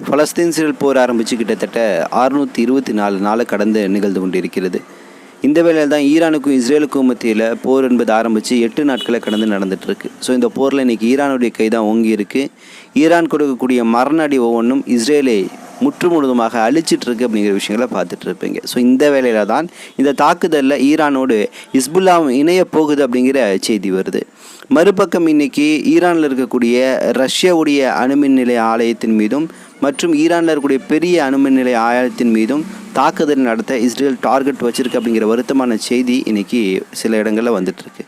Palestine சிறில் போர் ஆரம்பித்து கிட்டத்தட்ட அறுநூற்றி இருபத்தி நாலு நாளை கடந்து நிகழ்ந்து கொண்டிருக்கிறது. இந்த வேளையில் தான் ஈரானுக்கும் இஸ்ரேலுக்கும் மத்தியில் போர் என்பது ஆரம்பித்து எட்டு நாட்களை கடந்து நடந்துகிட்ருக்கு ஸோ இந்த போரில் இன்றைக்கி ஈரானுடைய கை தான் ஓங்கி இருக்குது ஈரான் கொடுக்கக்கூடிய மரண அடி ஒவ்வொன்றும் இஸ்ரேலை முற்று முழுதுமாக அழிச்சிட்ருக்கு அப்படிங்கிற விஷயங்களை பார்த்துட்டு இருப்பீங்க ஸோ இந்த வேளையில தான் இந்த தாக்குதலில் ஈரானோடு இஸ்புல்லாவும் இணைய போகுது அப்படிங்கிற செய்தி வருது. மறுபக்கம் இன்னைக்கு ஈரானில் இருக்கக்கூடிய ரஷ்யாவுடைய அணுமின் நிலைய ஆலயத்தின் மீதும் மற்றும் ஈரானில் இருக்கக்கூடிய பெரிய அணுமின் நிலைய ஆலயத்தின் மீதும் தாக்குதல் நடத்த இஸ்ரேல் டார்கெட் வச்சிருக்கு அப்படிங்கிற வருத்தமான செய்தி இன்னைக்கு சில இடங்களில் வந்துட்டுருக்கு.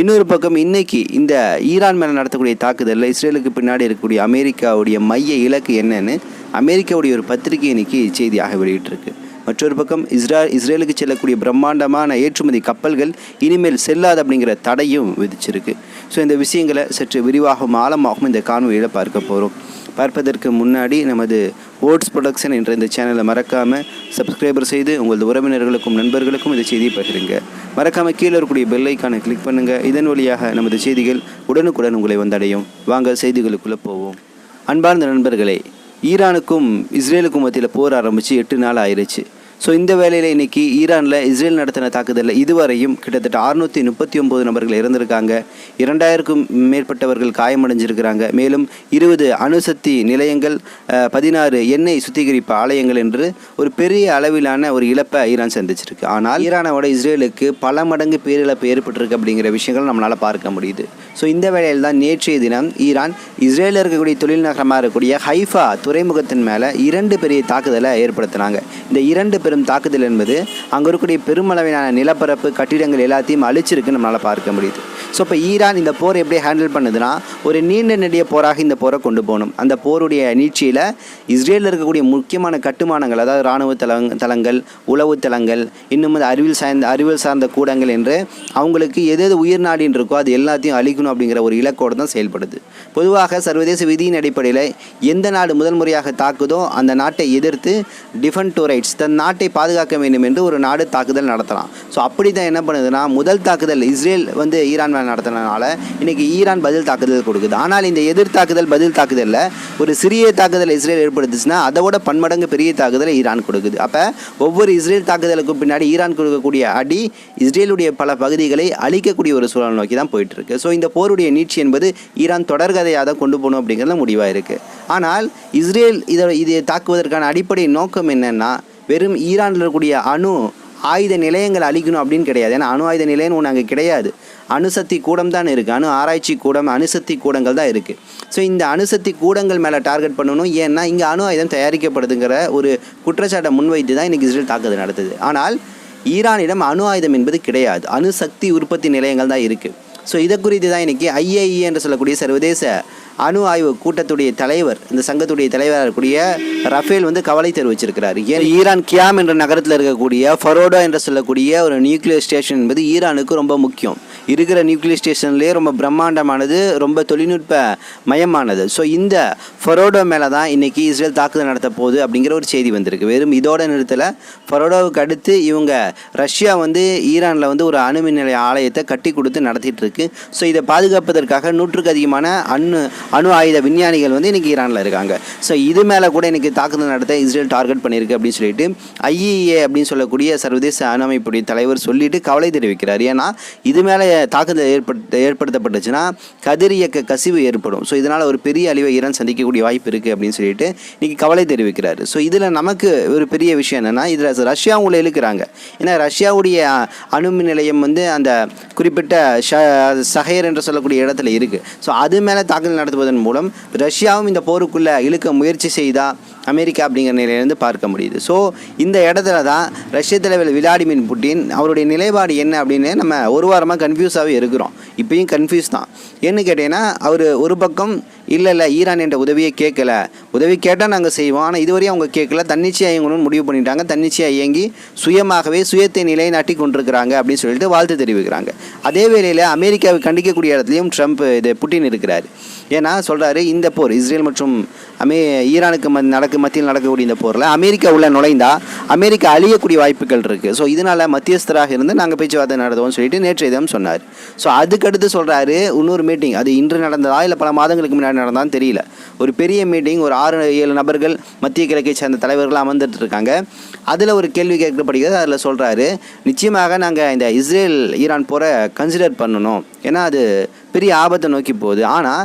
இன்னொரு பக்கம் இன்னைக்கு இந்த ஈரான் மேலே நடத்தக்கூடிய தாக்குதலில் இஸ்ரேலுக்கு பின்னாடி இருக்கக்கூடிய அமெரிக்காவுடைய மைய இலக்கு என்னன்னு அமெரிக்காவுடைய ஒரு பத்திரிகை இன்னைக்கு செய்தியாக வெளியிட்டிருக்கு. மற்றொரு பக்கம் இஸ்ரா இஸ்ரேலுக்கு செல்லக்கூடிய பிரம்மாண்டமான ஏற்றுமதி கப்பல்கள் இனிமேல் செல்லாது அப்படிங்கிற தடையும் விதிச்சிருக்கு. ஸோ இந்த விஷயங்களை சற்று விரிவாகவும் ஆழமாகவும் இந்த காணொலியில் பார்க்க போகிறோம் பார்ப்பதற்கு முன்னாடி நமது ஓட்ஸ் ப்ரொடக்ஷன் என்ற இந்த சேனலை மறக்காமல் சப்ஸ்கிரைபர் செய்து உங்களது உறவினர்களுக்கும் நண்பர்களுக்கும் இந்த செய்தியை பகிருங்க. மறக்காமல் கீழே இருக்கக்கூடிய பெல்லைக்கான கிளிக் பண்ணுங்கள் இதன் வழியாக நமது செய்திகள் உடனுக்குடன் உங்களை வந்தடையும். வாங்க செய்திகளுக்குள்ளே போவோம். அன்பார்ந்த நண்பர்களே ஈரானுக்கும் இஸ்ரேலுக்கும் மத்தியில் போர் ஆரம்பித்து எட்டு நாள் ஆயிடுச்சு ஸோ இந்த வேலையில் இன்றைக்கி ஈரானில் இஸ்ரேல் நடத்தின தாக்குதலில் இதுவரையும் கிட்டத்தட்ட அறுநூற்றி முப்பத்தி ஒம்பது நபர்கள் இறந்திருக்காங்க. இரண்டாயிரக்கும் மேற்பட்டவர்கள் காயமடைஞ்சிருக்கிறாங்க. மேலும் இருபது அணுசக்தி நிலையங்கள் பதினாறு எண்ணெய் சுத்திகரிப்பு ஆலயங்கள் என்று ஒரு பெரிய அளவிலான ஒரு இழப்பை ஈரான் சந்திச்சிருக்கு. ஆனால் ஈரானோட இஸ்ரேலுக்கு பல மடங்கு பேரிழப்பு ஏற்பட்டிருக்கு அப்படிங்கிற விஷயங்கள் நம்மளால் பார்க்க முடியுது. ஸோ இந்த வேலையில் தான் நேற்றைய தினம் ஈரான் இஸ்ரேலில் இருக்கக்கூடிய தொழில் நகரமாக இருக்கக்கூடிய ஹைஃபா துறைமுகத்தின் மேலே இரண்டு பெரிய தாக்குதலை ஏற்படுத்தினாங்க. இந்த இரண்டு பெரும் தாக்குதல் என்பது அங்கே இருக்கக்கூடிய பெருமளவிலான நிலப்பரப்பு கட்டிடங்கள் எல்லாத்தையும் அழிச்சிருக்கு நம்மளால் பார்க்க முடியுது. ஸோ இப்போ ஈரான் இந்த போரை எப்படி ஹேண்டில் பண்ணுதுன்னா ஒரு நீண்ட நெடிய போராக இந்த போரை கொண்டு போகணும். அந்த போருடைய நீட்சியில் இஸ்ரேலில் இருக்கக்கூடிய முக்கியமான கட்டுமானங்கள் அதாவது இராணுவ தளங் தளங்கள் உளவு தளங்கள் இன்னும் அறிவியல் சார்ந்த அறிவியல் சார்ந்த கூடங்கள் என்று அவங்களுக்கு எது எது உயிர் நாடின்னு இருக்கோ அது எல்லாத்தையும் அழிக்கணும் அப்படிங்கிற ஒரு இலக்கோடு தான் செயல்படுது. பொதுவாக சர்வதேச விதியின் அடிப்படையில் எந்த நாடு முதல் முறையாக தாக்குதோ அந்த நாட்டை எதிர்த்து டிஃபன் டு ரைட்ஸ் தன் நாட்டை பாதுகாக்க வேண்டும் என்று ஒரு நாடு தாக்குதல் நடத்தலாம். ஸோ அப்படி தான் என்ன பண்ணுதுன்னா முதல் தாக்குதல் இஸ்ரேல் வந்து ஈரான் மேலே நடத்தினால இன்னைக்கு ஈரான் பதில் தாக்குதல் கொடுக்குது. ஆனால் இந்த எதிர் தாக்குதல் பதில் தாக்குதலில் ஒரு சிறிய தாக்குதல் இஸ்ரேல் ஏற்படுத்துச்சுன்னா அதோட பன்மடங்கு பெரிய தாக்குதலை ஈரான் கொடுக்குது. அப்போ ஒவ்வொரு இஸ்ரேல் தாக்குதலுக்கு பின்னாடி ஈரான் கொடுக்கக்கூடிய அடி இஸ்ரேலுடைய பல பகுதிகளை அழிக்கக்கூடிய ஒரு சூழல் நோக்கி தான் போயிட்டுருக்கு. ஸோ இந்த போருடைய நீட்சி என்பது ஈரான் தொடர்கதையாக தான் கொண்டு போகணும் அப்படிங்கிறது முடிவாக இருக்குது ஆனால் இஸ்ரேல் இதை இதை தாக்குவதற்கான அடிப்படை நோக்கம் என்னென்னா வெறும் ஈரானில் இருக்கக்கூடிய அணு ஆயுத நிலையங்கள் அழிக்கணும் அப்படின்னு கிடையாது. ஏன்னா அணு ஆயுத நிலையம்னு ஒன்று அங்கே கிடையாது. அணுசக்தி கூடம் தான் இருக்குது அணு ஆராய்ச்சி கூடம் அணுசக்தி கூடங்கள் தான் இருக்குது ஸோ இந்த அணுசக்தி கூடங்கள் மேலே டார்கெட் பண்ணணும். ஏன்னா இங்கே அணு ஆயுதம் தயாரிக்கப்படுதுங்கிற ஒரு குற்றச்சாட்டை முன்வைத்து தான் இன்றைக்கி இஸ்ரேல் தாக்குதல் நடத்துது. ஆனால் ஈரானிடம் அணு ஆயுதம் என்பது கிடையாது. அணுசக்தி உற்பத்தி நிலையங்கள் தான் இருக்குது ஸோ இதை குறித்து தான் இன்றைக்கி ஐஏஇ என்று சொல்லக்கூடிய சர்வதேச அணு ஆய்வு கூட்டத்துடைய தலைவர் இந்த சங்கத்துடைய தலைவராக இருக்கக்கூடிய ரஃபேல் வந்து கவலை தெரிவிச்சிருக்கிறார். ஏன் ஈரான் கியாம் என்ற நகரத்தில் இருக்கக்கூடிய ஃபரோடோ என்று சொல்லக்கூடிய ஒரு நியூக்ளியர் ஸ்டேஷன் என்பது ஈரானுக்கு ரொம்ப முக்கியம். இருக்கிற நியூக்ளியர் ஸ்டேஷன்லேயே ரொம்ப பிரம்மாண்டமானது ரொம்ப தொழில்நுட்ப மயமானது. ஸோ இந்த ஃபரோடோ மேலே தான் இன்றைக்கி இஸ்ரேல் தாக்குதல் நடத்த போகுது அப்படிங்கிற ஒரு செய்தி வந்திருக்கு. வெறும் இதோட நிறுத்தலை ஃபரோடோவுக்கு அடுத்து இவங்க ரஷ்யா வந்து ஈரானில் வந்து ஒரு அணுமின் நிலைய ஆலயத்தை கட்டி கொடுத்து நடத்திட்டு இருக்கு. ஸோ இதை பாதுகாப்பதற்காக நூற்றுக்கு அதிகமான அணு அணு ஆயுத விஞ்ஞானிகள் வந்து இன்றைக்கி ஈரானில் இருக்காங்க. ஸோ இது மேலே கூட இன்றைக்கி தாக்குதல் நடத்த இஸ்ரேல் டார்கெட் பண்ணியிருக்கு அப்படின்னு சொல்லிட்டு ஐஇஏ அப்படின்னு சொல்லக்கூடிய சர்வதேச அணு அமைப்புடைய தலைவர் சொல்லிட்டு கவலை தெரிவிக்கிறார். ஏன்னா இது மேலே தாக்குதல் ஏற்படுத்த ஏற்படுத்தப்பட்டுச்சுன்னா கதிரியக்க கசிவு ஏற்படும். ஸோ இதனால் ஒரு பெரிய அழிவை ஈரான் சந்திக்கக்கூடிய வாய்ப்பு இருக்குது அப்படின்னு சொல்லிட்டு இன்றைக்கி கவலை தெரிவிக்கிறார். ஸோ இதில் நமக்கு ஒரு பெரிய விஷயம் என்னென்னா இதில் ரஷ்யா உள்ள இழுக்கிறாங்க. ஏன்னா ரஷ்யாவுடைய அணுமின் நிலையம் வந்து அந்த குறிப்பிட்ட ஷ சஹையர் என்று சொல்லக்கூடிய இடத்துல இருக்குது ஸோ அது மேலே தாக்குதல் நடத்துவதன் மூலம் ரஷ்யாவும் இந்த போருக்குள்ளே இழுக்க முயற்சி செய்தால் அமெரிக்கா அப்படிங்கிற நிலையிலேருந்து பார்க்க முடியுது. ஸோ இந்த இடத்துல தான் ரஷ்ய தலைவர் விளாடிமிர் புட்டின் அவருடைய நிலைப்பாடு என்ன அப்படின்னு நம்ம ஒரு வாரமாக கன்ஃபியூஸ் கன்ஃபியூஸாகவே இருக்கிறோம். இப்பயும் கன்ஃபியூஸ் தான். ஏன்னு கேட்டீங்கன்னா அவர் ஒரு பக்கம் இல்லை இல்லை ஈரான் என்ற உதவியை கேட்கல. உதவி கேட்டால் நாங்கள் செய்வோம். ஆனால் இதுவரையும் அவங்க கேட்கல. தன்னிச்சையாக இயங்கணும்னு முடிவு பண்ணிட்டாங்க. தன்னிச்சையாக இயங்கி சுயமாகவே சுயத்தை நிலைநாட்டி கொண்டிருக்கிறாங்க அப்படின்னு சொல்லிட்டு வாழ்த்து தெரிவிக்கிறாங்க. அதே வேளையில் அமெரிக்காவை கண்டிக்கக்கூடிய இடத்துலையும் ட்ரம்ப் இது புட்டின் இருக்கிறார். ஏன்னா சொல்கிறாரு இந்த போர் இஸ்ரேல் மற்றும் அமே ஈரானுக்கு ம நடக்க மத்தியில் நடக்கக்கூடிய இந்த போரில் அமெரிக்கா உள்ள நுழைந்தா அமெரிக்கா அழியக்கூடிய வாய்ப்புகள் இருக்குது ஸோ இதனால் மத்தியஸ்தராக இருந்து நாங்கள் பேச்சுவார்த்தை நடத்துவோம்னு சொல்லிட்டு நேற்றைய தினம் சொன்னார். ஸோ அதுக்கடுத்து சொல்கிறாரு இன்னொரு மீட்டிங் அது இன்று நடந்ததா இல்லை பல மாதங்களுக்கு முன்னாடி நடந்தான்னு தெரியல. ஒரு பெரிய மீட்டிங் ஒரு ஆறு ஏழு நபர்கள் மத்திய கிழக்கை சேர்ந்த தலைவர்கள் அமர்ந்துட்டு இருக்காங்க. அதில் ஒரு கேள்வி கேட்கப்படுகிறது அதில் சொல்கிறாரு நிச்சயமாக நாங்கள் இந்த இஸ்ரேல் ஈரான் போரை கன்சிடர் பண்ணணும். ஏன்னா அது பெரிய ஆபத்தை நோக்கி போகுது. ஆனால்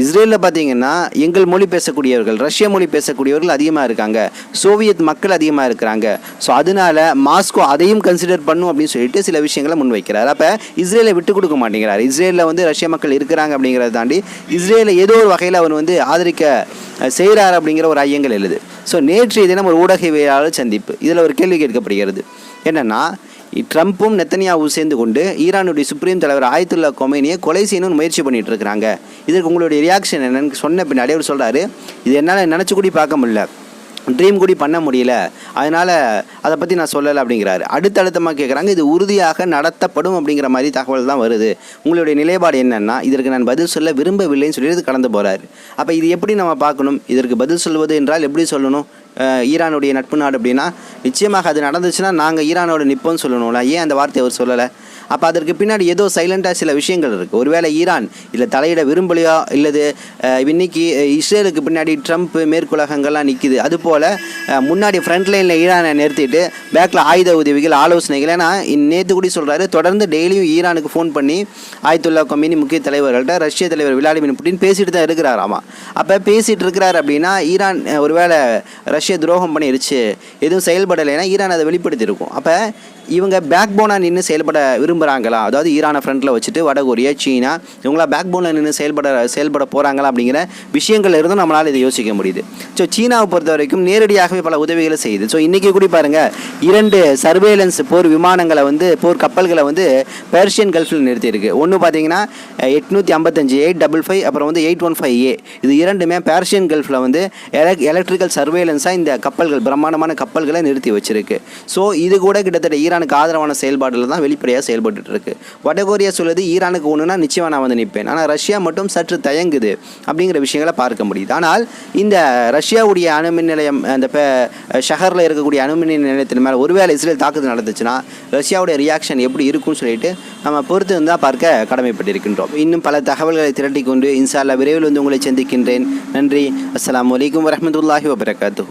இஸ்ரேலில் பார்த்தீங்கன்னா எங்கள் மொழி பேசக்கூடியவர்கள் ரஷ்ய மொழி பேசக்கூடியவர்கள் அதிகமாக இருக்காங்க. சோவியத் மக்கள் அதிகமாக இருக்கிறாங்க. ஸோ அதனால மாஸ்கோ அதையும் கன்சிடர் பண்ணும் அப்படின்னு சொல்லிட்டு சில விஷயங்களை முன்வைக்கிறார். அப்போ இஸ்ரேலை விட்டு கொடுக்க மாட்டேங்கிறார். இஸ்ரேலில் வந்து ரஷ்ய மக்கள் இருக்கிறாங்க அப்படிங்கிறத தாண்டி இஸ்ரேலை ஏதோ ஒரு வகையில் அவர் வந்து ஆதரிக்க செய்கிறார் அப்படிங்கிற ஒரு ஐயங்கள் எழுது. ஸோ நேற்றைய தினம் ஒரு ஊடகவியலாளர் சந்திப்பு. இதில் ஒரு கேள்வி கேட்கப்படுகிறது. என்னென்னா ட்ரம்ப்பும் நெத்தனியாவும் சேர்ந்து கொண்டு ஈரானுடைய சுப்ரீம் தலைவர் ஆயத்துல்லா கொமேனியை கொலை செய்யணும்னு முயற்சி பண்ணிட்டு இருக்கிறாங்க இதற்கு உங்களுடைய ரியாக்ஷன் என்னன்னு சொன்ன பின்னாடி அவர் சொல்கிறாரு இது என்னால் நினச்சி கூட பார்க்க முடியல. ட்ரீம் கூடி பண்ண முடியல. அதனால் அதை பற்றி நான் சொல்லலை அப்படிங்கிறாரு. அடுத்தடுத்தமாக கேட்குறாங்க இது உறுதியாக நடத்தப்படும் அப்படிங்கிற மாதிரி தகவல் தான் வருது. உங்களுடைய நிலைப்பாடு என்னென்னா இதற்கு நான் பதில் சொல்ல விரும்பவில்லைன்னு சொல்லிட்டு கடந்து போகிறாரு அப்போ இது எப்படி நம்ம பார்க்கணும்? இதற்கு பதில் சொல்வது என்றால் எப்படி சொல்லணும்? ஈரானுடைய நட்பு நாடு அப்படின்னா நிச்சயமாக அது நடந்துச்சுன்னா நாங்கள் ஈரானோட நிற்போம்னு சொல்லணும்ல. ஏன் அந்த வார்த்தையை அவர் சொல்லலை? அப்போ அதற்கு பின்னாடி ஏதோ சைலண்டாக சில விஷயங்கள் இருக்குது ஒருவேளை ஈரான் இதில் தலையிட விரும்பலையோ? இல்லது இன்னைக்கு இஸ்ரேலுக்கு பின்னாடி ட்ரம்ப் மேற்குலகங்கள்லாம் நிற்கிது அதுபோல் முன்னாடி ஃப்ரண்ட் லைனில் ஈரானை நிறுத்திட்டு பேக்கில் ஆயுத உதவிகள் ஆலோசனைகள். ஏன்னா நேற்று கூட சொல்கிறாரு தொடர்ந்து டெய்லியும் ஈரானுக்கு ஃபோன் பண்ணி ஆயத்துல்லா கொமினி முக்கிய தலைவர்கள்ட்ட ரஷ்ய தலைவர் விளாடிமிர் புட்டின் பேசிட்டு தான் இருக்கிறாராமா அப்போ பேசிகிட்டு இருக்கிறார் அப்படின்னா ஈரான் ஒருவேளை ரஷ்ய துரோகம் பண்ணிருச்சு எதுவும் செயல்படலைன்னா ஈரான் அதை வெளிப்படுத்தியிருக்கும். அப்போ இவங்க பேக் போனாக நின்று செயல்பட விரும்புகிறாங்களா அதாவது ஈரானை ஃப்ரண்ட்டில் வச்சுட்டு வடகொரியா சீனா இவங்களா பேக் போனில் நின்று செயல்பட செயல்பட போகிறாங்களா அப்படிங்கிற விஷயங்கள் இருந்தும் நம்மளால் இதை யோசிக்க முடியுது. ஸோ சீனாவை பொறுத்த வரைக்கும் நேரடியாகவே பல உதவிகளை செய்யுது. ஸோ இன்றைக்கி கூட பாருங்கள் இரண்டு சர்வேலன்ஸ் போர் விமானங்களை வந்து போர் கப்பல்களை வந்து பெர்ஷியன் கல்ஃபில் நிறுத்தியிருக்கு. ஒன்று பார்த்தீங்கன்னா எட்நூற்றி ஐம்பத்தஞ்சு எயிட் டபுள் ஃபைவ் அப்புறம் வந்து எயிட் ஒன் ஃபைவ் ஏ இது இரண்டுமே பெர்ஷியன் கல்ஃபில் வந்து எலக்ட்ரிக்கல் சர்வேலன்ஸாக இந்த கப்பல்கள் பிரம்மாண்டமான கப்பல்களை நிறுத்தி வச்சிருக்கு. ஸோ இது கூட கிட்டத்தட்ட ஈரானுக்கு ஆதரவான செயல்பாடுல தான் வெளிப்படையாக செயல்பட்டு இருக்கு. வடகொரியா சொல்லுது ஈரானுக்கு ஒன்றுனா நிச்சயமாக நான் வந்து நிற்பேன் ஆனால் ரஷ்யா மட்டும் சற்று தயங்குது அப்படிங்கிற விஷயங்களை பார்க்க முடியுது. ஆனால் இந்த ரஷ்யாவுடைய அணுமின் நிலையம் அந்த ஷஹரில் இருக்கக்கூடிய அணுமின் நிலையத்தின் மேலே ஒருவேளை இஸ்ரேல் தாக்குதல் நடந்துச்சுன்னா ரஷ்யாவுடைய ரியாக்ஷன் எப்படி இருக்கும்னு சொல்லிட்டு நம்ம பொறுத்து இருந்தால் பார்க்க கடமைப்பட்டிருக்கின்றோம். இன்னும் பல தகவல்களை திரட்டி கொண்டு இன்ஷா விரைவில் வந்து உங்களை சந்திக்கின்றேன். நன்றி. அஸ்லாம் வலைக்கம் வரமத்துல்லாஹி வபரகாத்து